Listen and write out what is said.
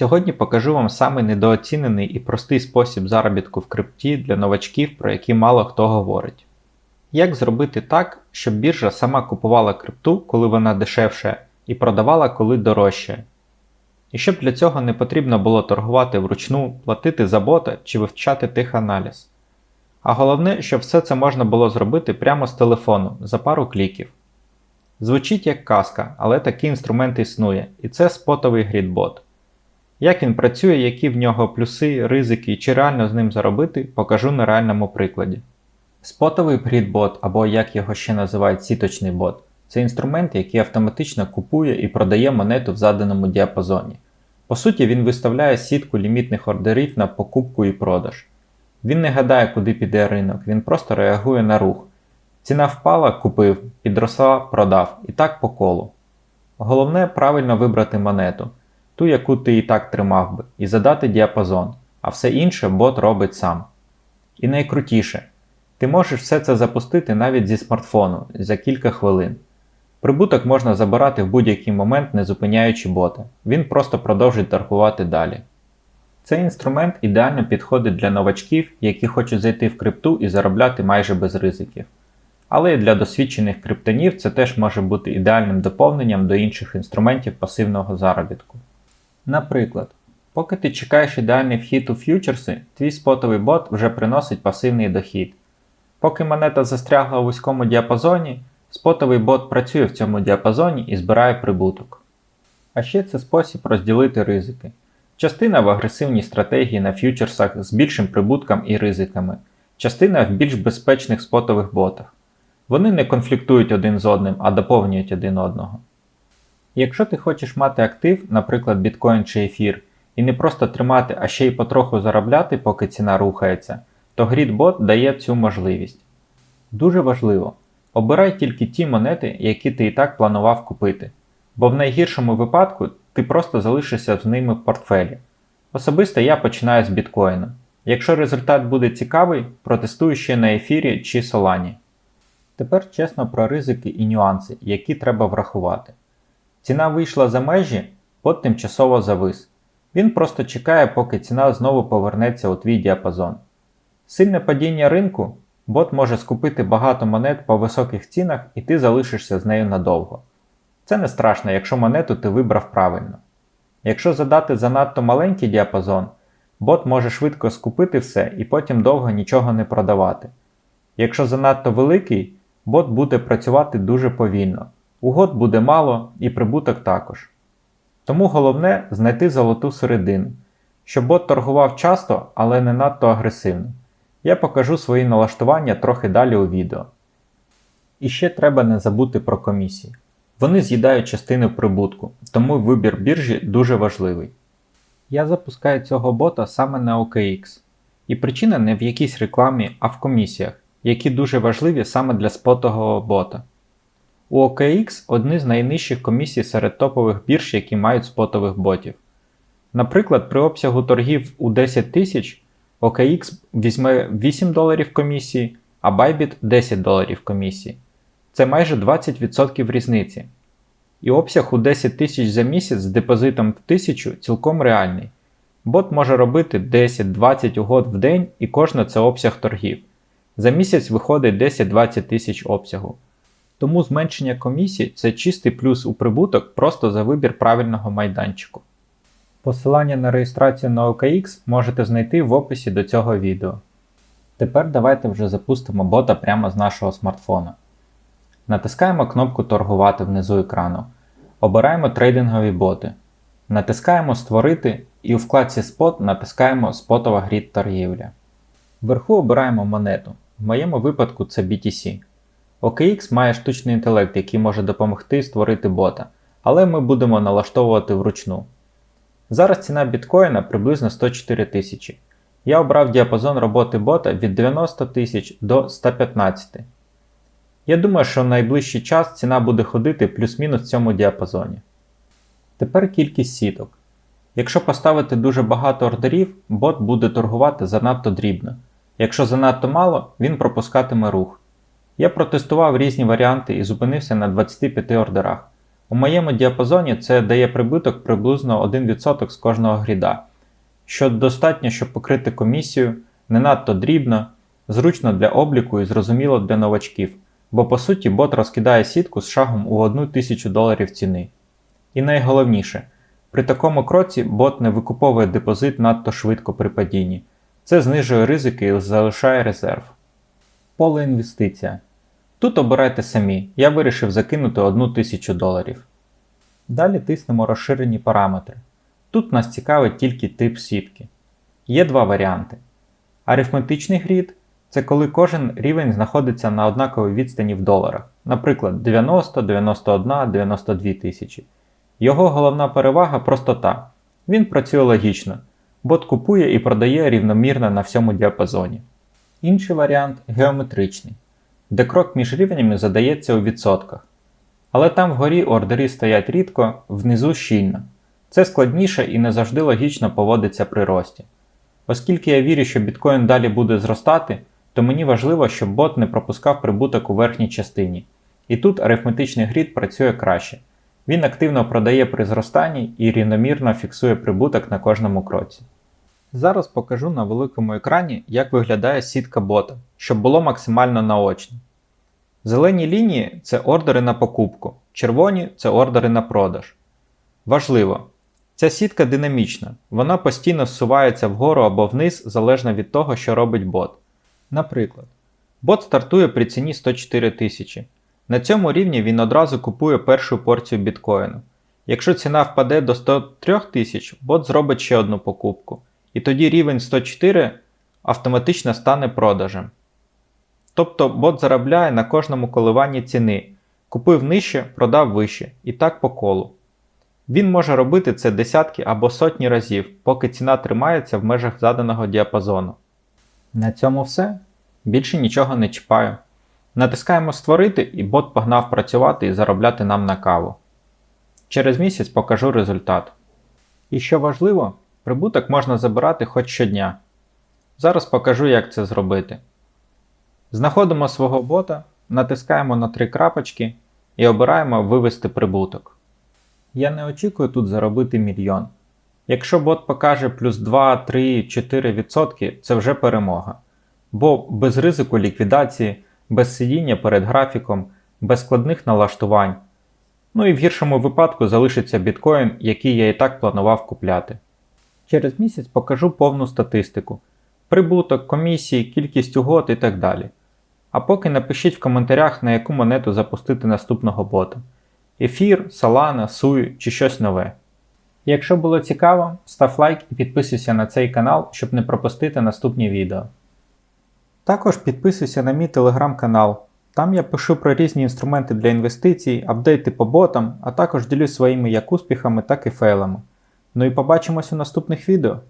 Сьогодні покажу вам самий недооцінений і простий спосіб заробітку в крипті для новачків, про який мало хто говорить. Як зробити так, щоб біржа сама купувала крипту, коли вона дешевше, і продавала коли дорожче. І щоб для цього не потрібно було торгувати вручну, платити за бота чи вивчати теханаліз. А головне, щоб все це можна було зробити прямо з телефону за пару кліків. Звучить як казка, але такий інструмент існує, і це спотовий грідбот. Як він працює, які в нього плюси, ризики і чи реально з ним заробити, покажу на реальному прикладі. Спотовий грідбот, або як його ще називають сіточний бот, це інструмент, який автоматично купує і продає монету в заданому діапазоні. По суті, він виставляє сітку лімітних ордерів на покупку і продаж. Він не гадає, куди піде ринок, він просто реагує на рух. Ціна впала, купив, підросла, продав і так по колу. Головне правильно вибрати монету, ту, яку ти і так тримав би, і задати діапазон, а все інше бот робить сам. І найкрутіше, ти можеш все це запустити навіть зі смартфону за кілька хвилин. Прибуток можна забирати в будь-який момент, не зупиняючи бота, він просто продовжить торгувати далі. Цей інструмент ідеально підходить для новачків, які хочуть зайти в крипту і заробляти майже без ризиків. Але і для досвідчених криптонів це теж може бути ідеальним доповненням до інших інструментів пасивного заробітку. Наприклад, поки ти чекаєш ідеальний вхід у ф'ючерси, твій спотовий бот вже приносить пасивний дохід. Поки монета застрягла у вузькому діапазоні, спотовий бот працює в цьому діапазоні і збирає прибуток. А ще це спосіб розділити ризики. Частина в агресивній стратегії на ф'ючерсах з більшим прибутком і ризиками, частина в більш безпечних спотових ботах. Вони не конфліктують один з одним, а доповнюють один одного. Якщо ти хочеш мати актив, наприклад, біткоін чи ефір, і не просто тримати, а ще й потроху заробляти, поки ціна рухається, то GridBot дає цю можливість. Дуже важливо, обирай тільки ті монети, які ти і так планував купити, бо в найгіршому випадку ти просто залишишся з ними в портфелі. Особисто я починаю з біткоїна. Якщо результат буде цікавий, протестую ще на ефірі чи солані. Тепер чесно про ризики і нюанси, які треба врахувати. Ціна вийшла за межі, бот тимчасово завис. Він просто чекає, поки ціна знову повернеться у твій діапазон. Сильне падіння ринку, бот може скупити багато монет по високих цінах і ти залишишся з нею надовго. Це не страшно, якщо монету ти вибрав правильно. Якщо задати занадто маленький діапазон, бот може швидко скупити все і потім довго нічого не продавати. Якщо занадто великий, бот буде працювати дуже повільно, угод буде мало і прибуток також. Тому головне знайти золоту середину, щоб бот торгував часто, але не надто агресивно. Я покажу свої налаштування трохи далі у відео. І ще треба не забути про комісії. Вони з'їдають частину прибутку, тому вибір біржі дуже важливий. Я запускаю цього бота саме на OKX. І причина не в якійсь рекламі, а в комісіях, які дуже важливі саме для спотового бота. У OKX одні з найнижчих комісій серед топових бірж, які мають спотових ботів. Наприклад, при обсягу торгів у 10 тисяч OKX візьме 8 доларів комісії, а Bybit 10 доларів комісії. Це майже 20% різниці. І обсяг у 10 тисяч за місяць з депозитом в 1000 цілком реальний. Бот може робити 10-20 угод в день і кожна це обсяг торгів. За місяць виходить 10-20 тисяч обсягу. Тому зменшення комісій це чистий плюс у прибуток просто за вибір правильного майданчику. Посилання на реєстрацію на OKX можете знайти в описі до цього відео. Тепер давайте вже запустимо бота прямо з нашого смартфона. Натискаємо кнопку Торгувати внизу екрану. Обираємо трейдингові боти. Натискаємо Створити і у вкладці Спот натискаємо Спотова грід торгівля. Вверху обираємо монету. В моєму випадку це BTC. OKX має штучний інтелект, який може допомогти створити бота, але ми будемо налаштовувати вручну. Зараз ціна біткоїна приблизно 104 тисячі. Я обрав діапазон роботи бота від 90 тисяч до 115. Я думаю, що в найближчий час ціна буде ходити плюс-мінус в цьому діапазоні. Тепер кількість сіток. Якщо поставити дуже багато ордерів, бот буде торгувати занадто дрібно. Якщо занадто мало, він пропускатиме рух. Я протестував різні варіанти і зупинився на 25 ордерах. У моєму діапазоні це дає прибуток приблизно 1% з кожного гріда, що достатньо, щоб покрити комісію, не надто дрібно, зручно для обліку і зрозуміло для новачків, бо по суті бот розкидає сітку з шагом у 1000 доларів ціни. І найголовніше, при такому кроці бот не викуповує депозит надто швидко при падінні. Це знижує ризики і залишає резерв. Поле інвестиція. Тут обирайте самі, я вирішив закинути 1000 доларів. Далі тиснемо розширені параметри. Тут нас цікавить тільки тип сітки. Є два варіанти. Арифметичний грід це коли кожен рівень знаходиться на однаковій відстані в доларах, наприклад, 90, 91, 92 тисячі. Його головна перевага простота. Він працює логічно, бот купує і продає рівномірно на всьому діапазоні. Інший варіант геометричний, де крок між рівнями задається у відсотках. Але там вгорі ордери стоять рідко, внизу щільно. Це складніше і не завжди логічно поводиться при рості. Оскільки я вірю, що біткоін далі буде зростати, то мені важливо, щоб бот не пропускав прибуток у верхній частині. І тут арифметичний грід працює краще. Він активно продає при зростанні і рівномірно фіксує прибуток на кожному кроці. Зараз покажу на великому екрані, як виглядає сітка бота, щоб було максимально наочно. Зелені лінії це ордери на покупку, червоні це ордери на продаж. Важливо, ця сітка динамічна, вона постійно зсувається вгору або вниз залежно від того, що робить бот. Наприклад, бот стартує при ціні 104 тисячі. На цьому рівні він одразу купує першу порцію біткоїну. Якщо ціна впаде до 103 тисяч, бот зробить ще одну покупку. І тоді рівень 104 автоматично стане продажем. Тобто бот заробляє на кожному коливанні ціни, купив нижче, продав вище, і так по колу. Він може робити це десятки або сотні разів, поки ціна тримається в межах заданого діапазону. На цьому все. Більше нічого не чіпаю. Натискаємо Створити і бот погнав працювати і заробляти нам на каву. Через місяць покажу результат. І що важливо, прибуток можна забирати хоч щодня. Зараз покажу, як це зробити. Знаходимо свого бота, натискаємо на три крапочки і обираємо Вивести прибуток. Я не очікую тут заробити мільйон. Якщо бот покаже плюс 2, 3, 4%, це вже перемога. Бо без ризику ліквідації, без сидіння перед графіком, без складних налаштувань. Ну і в гіршому випадку залишиться біткоін, який я і так планував купляти. Через місяць покажу повну статистику: прибуток, комісії, кількість угод і так далі. А поки напишіть в коментарях, на яку монету запустити наступного бота: Ефір, Solana, Sui чи щось нове. Якщо було цікаво, став лайк і підписуйся на цей канал, щоб не пропустити наступні відео. Також підписуйся на мій телеграм-канал. Там я пишу про різні інструменти для інвестицій, апдейти по ботам, а також ділюсь своїми як успіхами, так і фейлами. Ну і побачимось у наступних відео.